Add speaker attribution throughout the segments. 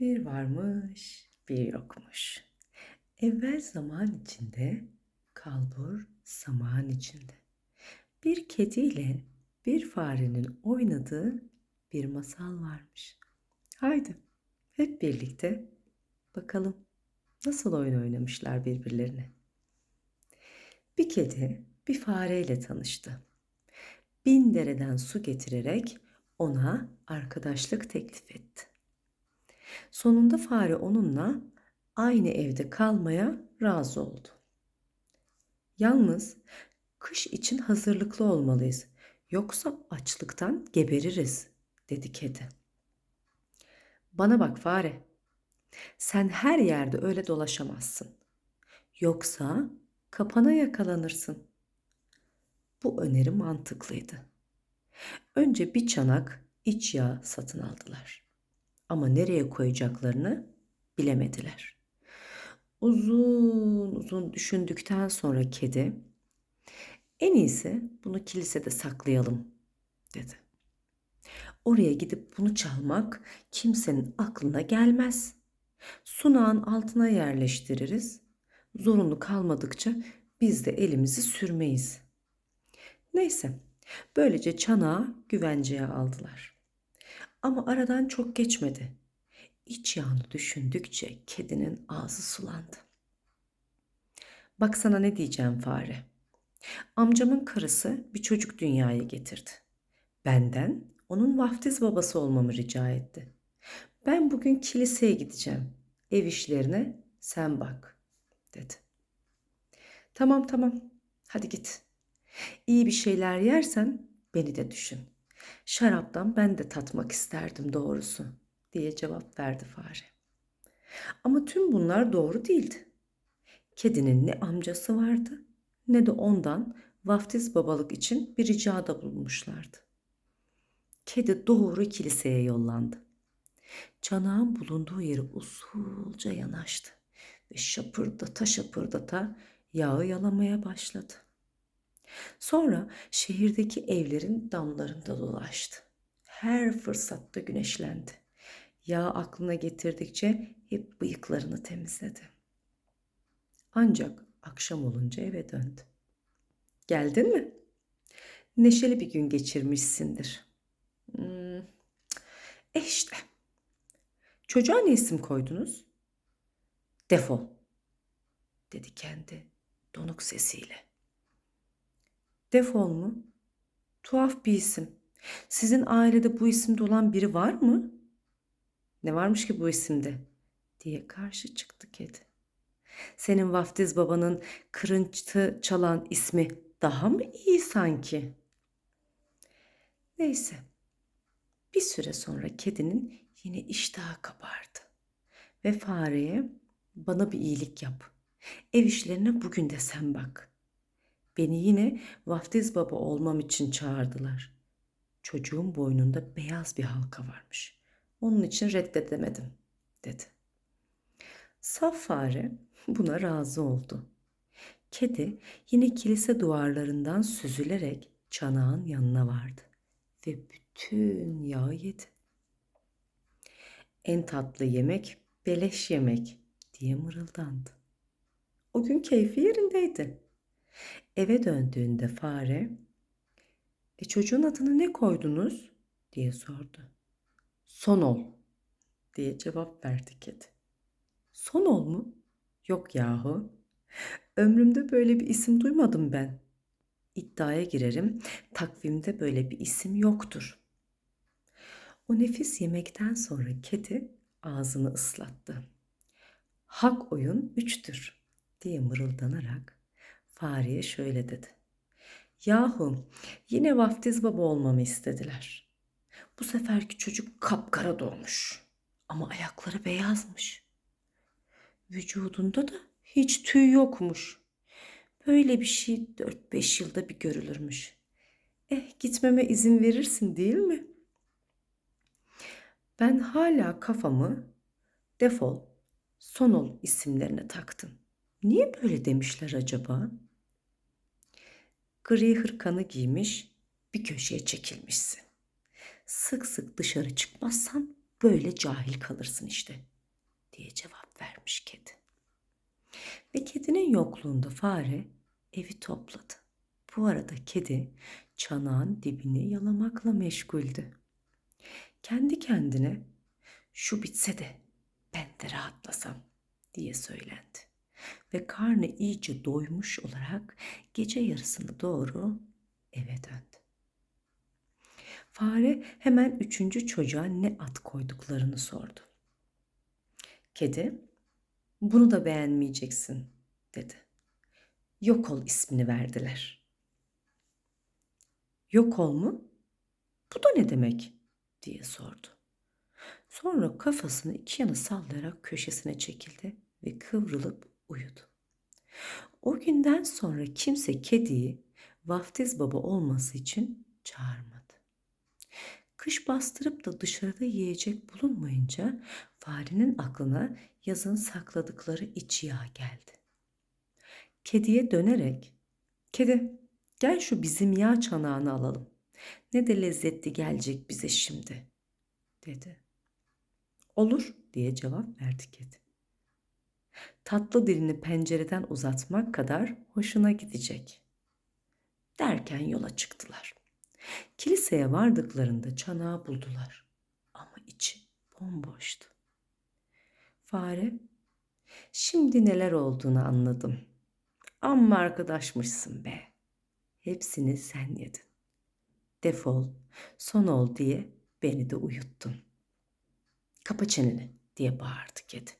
Speaker 1: Bir varmış, bir yokmuş. Evvel zaman içinde, kalbur zaman içinde. Bir kediyle bir farenin oynadığı bir masal varmış. Haydi hep birlikte bakalım nasıl oyun oynamışlar birbirlerine. Bir kedi bir fareyle tanıştı. Bin dereden su getirerek ona arkadaşlık teklif etti. Sonunda fare onunla aynı evde kalmaya razı oldu. Yalnız kış için hazırlıklı olmalıyız. Yoksa açlıktan gebeririz, dedi kedi. Bana bak fare. Sen her yerde öyle dolaşamazsın. Yoksa kapana yakalanırsın. Bu öneri mantıklıydı. Önce bir çanak iç yağ satın aldılar. Ama nereye koyacaklarını bilemediler. Uzun uzun düşündükten sonra kedi en iyisi bunu kilisede saklayalım dedi. Oraya gidip bunu çalmak kimsenin aklına gelmez. Sunağın altına yerleştiririz. Zorunlu kalmadıkça biz de elimizi sürmeyiz. Neyse, böylece çanağı güvenceye aldılar. Ama aradan çok geçmedi. İç yağını düşündükçe kedinin ağzı sulandı. Bak sana ne diyeceğim fare. Amcamın karısı bir çocuk dünyaya getirdi. Benden onun vaftiz babası olmamı rica etti. Ben bugün kiliseye gideceğim. Ev işlerine sen bak, dedi. Tamam tamam, hadi git. İyi bir şeyler yersen beni de düşün. Şaraptan ben de tatmak isterdim doğrusu, diye cevap verdi fare. Ama tüm bunlar doğru değildi. Kedinin ne amcası vardı ne de ondan vaftiz babalık için bir ricada bulunmuşlardı. Kedi doğru kiliseye yollandı. Çanağın bulunduğu yeri usulca yanaştı ve şapırdata şapırdata yağı yalamaya başladı. Sonra şehirdeki evlerin damlarında dolaştı. Her fırsatta güneşlendi. Yağ aklına getirdikçe hep bıyıklarını temizledi. Ancak akşam olunca eve döndü. Geldin mi? Neşeli bir gün geçirmişsindir. Hmm. E işte. Çocuğa ne isim koydunuz? Defol, dedi kendi donuk sesiyle. Defol mu? Tuhaf bir isim. Sizin ailede bu isimde olan biri var mı? Ne varmış ki bu isimde? diye karşı çıktı kedi. Senin vaftiz babanın kırınçtı çalan ismi daha mı iyi sanki? Neyse. Bir süre sonra kedinin yine iştahı kabardı. Ve fareye bana bir iyilik yap. Ev işlerine bugün de sen bak. Beni yine vaftiz baba olmam için çağırdılar. Çocuğun boynunda beyaz bir halka varmış. Onun için reddedemedim, dedi. Saf fare buna razı oldu. Kedi yine kilise duvarlarından süzülerek çanağın yanına vardı ve bütün yağı yedi. En tatlı yemek beleş yemek diye mırıldandı. O gün keyfi yerindeydi. Eve döndüğünde fare, e çocuğun adını ne koydunuz? diye sordu. Sonol diye cevap verdi kedi. Sonol mu? Yok yahu. Ömrümde böyle bir isim duymadım ben. İddiaya girerim, takvimde böyle bir isim yoktur. O nefis yemekten sonra kedi ağzını ıslattı. Hak oyun üçtür diye mırıldanarak fareye şöyle dedi. Yahu yine vaftiz baba olmamı istediler. Bu seferki çocuk kapkara doğmuş ama ayakları beyazmış. Vücudunda da hiç tüy yokmuş. Böyle bir şey 4-5 yılda bir görülürmüş. Eh gitmeme izin verirsin değil mi? Ben hala kafamı defol, sonol isimlerine taktım. Niye böyle demişler acaba? Gri hırkanı giymiş, bir köşeye çekilmişsin. Sık sık dışarı çıkmazsan böyle cahil kalırsın işte diye cevap vermiş kedi. Ve kedinin yokluğunda fare evi topladı. Bu arada kedi çanağın dibini yalamakla meşguldü. Kendi kendine şu bitse de ben de rahatlasam diye söylendi. Ve karnı iyice doymuş olarak gece yarısına doğru eve döndü. Fare hemen üçüncü çocuğa ne at koyduklarını sordu. Kedi, bunu da beğenmeyeceksin dedi. Yok ol ismini verdiler. Yok ol mu? Bu da ne demek? diye sordu. Sonra kafasını iki yana sallayarak köşesine çekildi ve kıvrılıp. O günden sonra kimse kediyi vaftiz baba olması için çağırmadı. Kış bastırıp da dışarıda yiyecek bulunmayınca farenin aklına yazın sakladıkları iç yağ geldi. Kediye dönerek, "Kedi, gel şu bizim yağ çanağını alalım. Ne de lezzetli gelecek bize şimdi." dedi. "Olur." diye cevap verdi kedi. Tatlı dilini pencereden uzatmak kadar hoşuna gidecek. Derken yola çıktılar. Kiliseye vardıklarında çanağı buldular. Ama içi bomboştu. Fare, şimdi neler olduğunu anladım. Amma arkadaşmışsın be. Hepsini sen yedin. Defol, son ol diye beni de uyuttun. Kapa çeneni diye bağırdı kedi.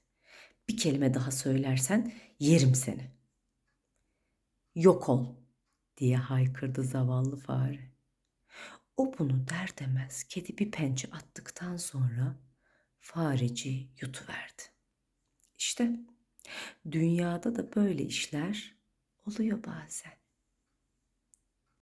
Speaker 1: Bir kelime daha söylersen yerim seni. Yok ol diye haykırdı zavallı fare. O bunu der demez kedi bir pençe attıktan sonra fareci yutuverdi. İşte dünyada da böyle işler oluyor bazen.